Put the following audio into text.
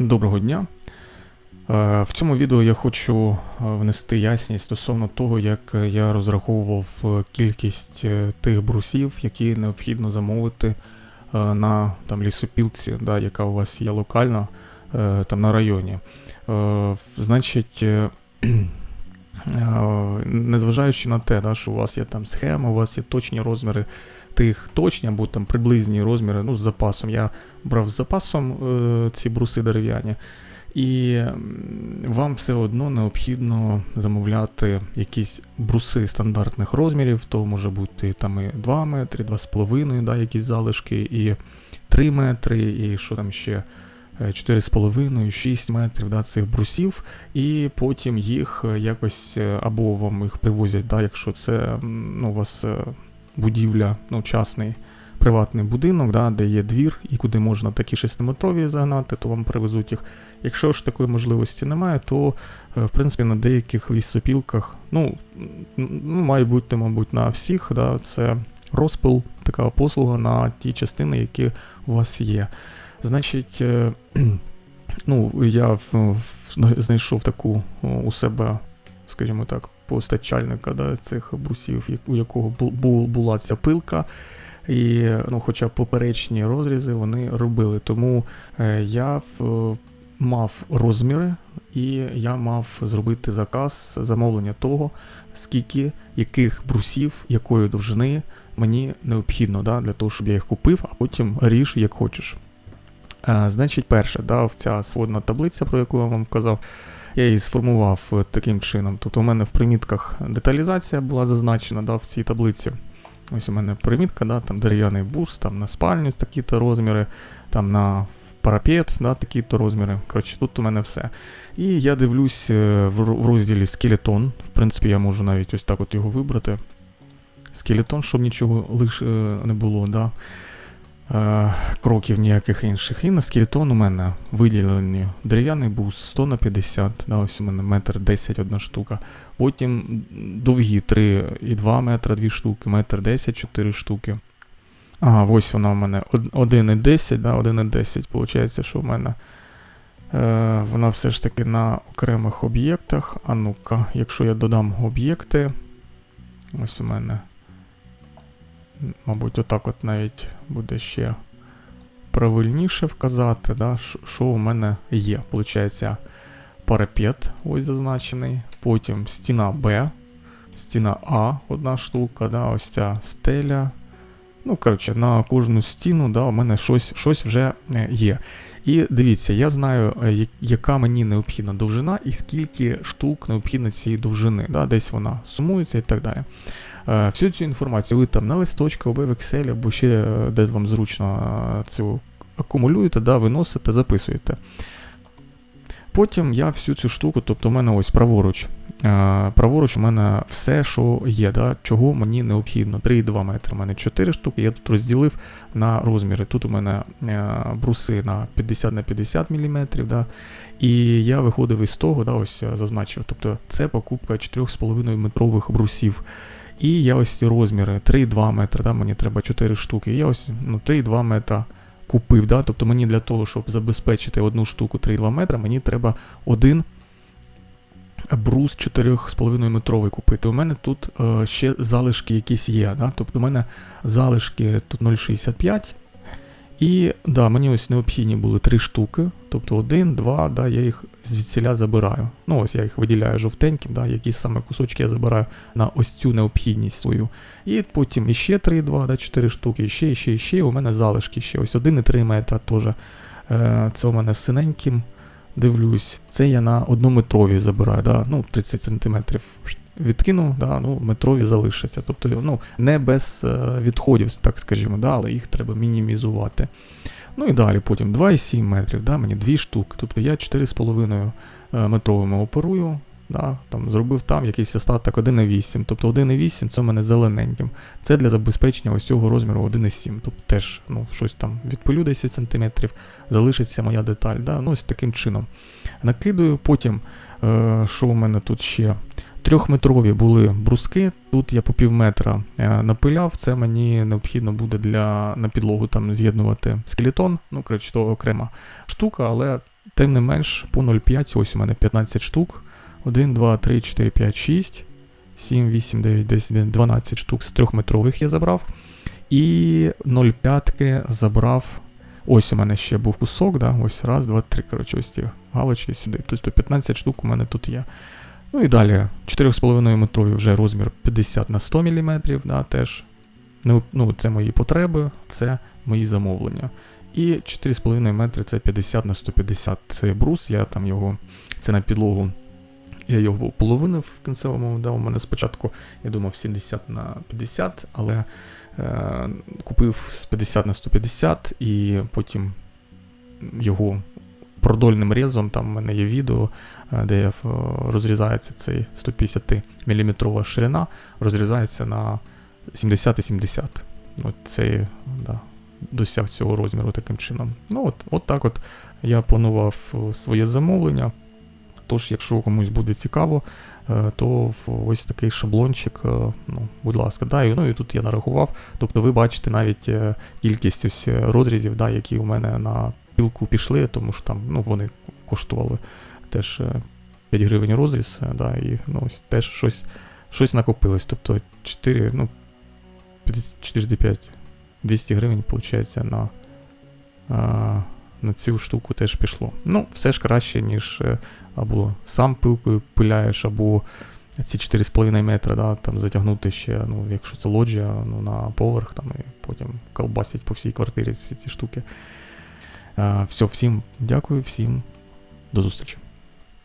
Доброго дня. Е, В цьому відео я хочу е, внести ясність стосовно того, як е, я розраховував кількість тих брусів, які необхідно замовити на там, лісопілці, да, яка у вас є локально е, там, на районі. Значить, незважаючи на те, да, що у вас є там схема, у вас є точні розміри тих точні або там приблизні розміри, ну, з запасом. Я брав з запасом е, ці бруси дерев'яні. І вам все одно необхідно замовляти якісь бруси стандартних розмірів, то може бути там і 2 метри, 2,5, да, якісь залишки, і 3 метри, і що там ще. е, 4,5, 6 метрів да, цих брусів, і потім їх е, якось е, або вам їх привозять, да, якщо це ну, у вас е, будівля, ну, частний приватний будинок, да, де є двір, і куди можна такі 6-метрові загнати, то вам привезуть їх. Якщо ж такої можливості немає, то е, в принципі на деяких лісопілках, ну, ну має бути, мабуть, на всіх, да, це розпил, така послуга на ті частини, які у вас є. Значить, е, ну, я в, в- знайшов таку у себе, скажімо так, постачальника да, цих брусів, у якого бу- бу- була ця пилка. І ну, хоча поперечні розрізи вони робили. Тому е, я мав розміри, і я мав зробити заказ замовлення того, скільки яких брусів, якої довжини мені необхідно, да, для того, щоб я їх купив, а потім ріж як хочеш. Е, значить, перше, да, ця сводна таблиця, про яку я вам казав, я її сформував е, таким чином. Тобто у мене в примітках деталізація була зазначена да, в цій таблиці. Ось у мене примітка, да, там дерев'яний бус, там на спальню такі-то розміри, там на парапет, да, такі-то розміри. Коротше, тут у мене все. І я дивлюсь е, в розділі скелетон. В принципі, я можу навіть ось так от його вибрати. Скелетон, щоб нічого лиш е, не було, да. Е, кроків ніяких інших. І на скелетон у мене виділені дерев'яний бус 100 на 50, да, ось у мене метр 10 одна штука. Потім довгі 3,2 метра, 2 штуки, метр 10, 4 штуки. Ага, ось вона у мене 1,10, да, 1,10. Получається, що в мене е, вона все ж таки на окремих об'єктах. А ну-ка, якщо я додам об'єкти, ось у мене. Мабуть, отак от навіть буде ще правильніше вказати, да, що- що у мене є. Получається, парапет, ось зазначений, потім стіна Б, стіна А, одна штука, да, ось ця стеля. Ну, коротше, на кожну стіну да, у мене щось, щось вже е, є. І дивіться, я знаю, е, яка мені необхідна довжина і скільки штук необхідно цієї довжини. Да, десь вона сумується і так далі. Е, Всю цю інформацію ви там на листочку або в Excel, або ще е, де вам зручно е, цю акумулюєте, да, виносите, записуєте. Потім я всю цю штуку, тобто у мене ось праворуч. Праворуч у мене все, що є, да, чого мені необхідно. 3,2 метри. У мене 4 штуки, я тут розділив на розміри. Тут у мене бруси на 50 на 50 мм, да, і я виходив із того, да, ось зазначив. Тобто це покупка 4,5 метрових брусів. І я ось ці розміри 3,2 метри, да, мені треба 4 штуки. Я ось ну, 3,2 метра купив. Да? Тобто мені для того, щоб забезпечити одну штуку 3,2 метра, мені треба один брус 4,5 метровий купити. У мене тут е, ще залишки якісь є. Да? Тобто у мене залишки тут 0,65. І да, мені ось необхідні були три штуки. Тобто один, два, да, я їх звідсіля забираю. Ну, ось я їх виділяю жовтеньким, да, які саме кусочки я забираю на ось цю необхідність свою. І потім іще 3, 2, да, 4 штуки, іще, іще, іще. У мене залишки ще ось 1,3 метра теж. Е, Це у мене синеньким. Дивлюсь, це я на однометрові забираю, да, ну 30 сантиметрів відкину, да, ну, метрові залишаться. Тобто ну, не без е, відходів, так скажімо, да, але їх треба мінімізувати. Ну і далі потім 2,7 метрів, да, мені дві штуки. Тобто я 4,5 е, метровими оперую, да, там, зробив там якийсь остаток 1,8. Тобто 1,8 це в мене зелененьким. Це для забезпечення ось цього розміру 1,7. Тобто теж ну, щось там відпилю 10 см, залишиться моя деталь. Да? Ну, ось таким чином. Накидаю, потім, е, що у мене тут ще? Трьохметрові були бруски. Тут я по пів метра е, напиляв. Це мені необхідно буде для на підлогу там з'єднувати скелетон. Ну, коротше, то окрема штука, але тим не менш, по 0,5, ось у мене 15 штук. 1, 2, 3, 4, 5, 6, 7, 8, 9, 10, 12 штук з 3-метрових я забрав. І 0,5 забрав. Ось у мене ще був кусок, да? ось раз, два, три. Коротше, ось ці галочки сюди. Тобто 15 штук у мене тут є. Ну і далі 4,5 метрові вже розмір 50 на 100 мм, да, теж. Ну, ну, це мої потреби, це мої замовлення. І 4,5 метри це 50 на 150. Це брус, я там його, це на підлогу. Я його половинив в кінцевому, да, у мене спочатку, я думав, 70 на 50, але е, купив з 50 на 150 і потім його продольним резом, там в мене є відео, е, де е, розрізається цей 150 мм ширина, розрізається на 70 і 70. От це да, досяг цього розміру таким чином. Ну от, от так от я планував е, своє замовлення. Тож, якщо комусь буде цікаво, то ось такий шаблончик, ну, будь ласка, да, і, ну і тут я нарахував. Тобто ви бачите навіть кількість ось розрізів, да, які у мене на пілку пішли, тому що там ну, вони коштували теж е, 5 гривень розріз, е, да, і ну, теж щось, щось накопилось. Тобто 4, ну, 4 5 200 гривень, виходить, на, а, на цю штуку теж пішло. Ну, все ж краще, ніж е, або сам пилкою пиляєш, або ці 4,5 метри, да, там затягнути ще, ну, якщо це лоджія, ну, на поверх, там, і потім колбасять по всій квартирі всі ці штуки. А, все, всім дякую, всім до зустрічі.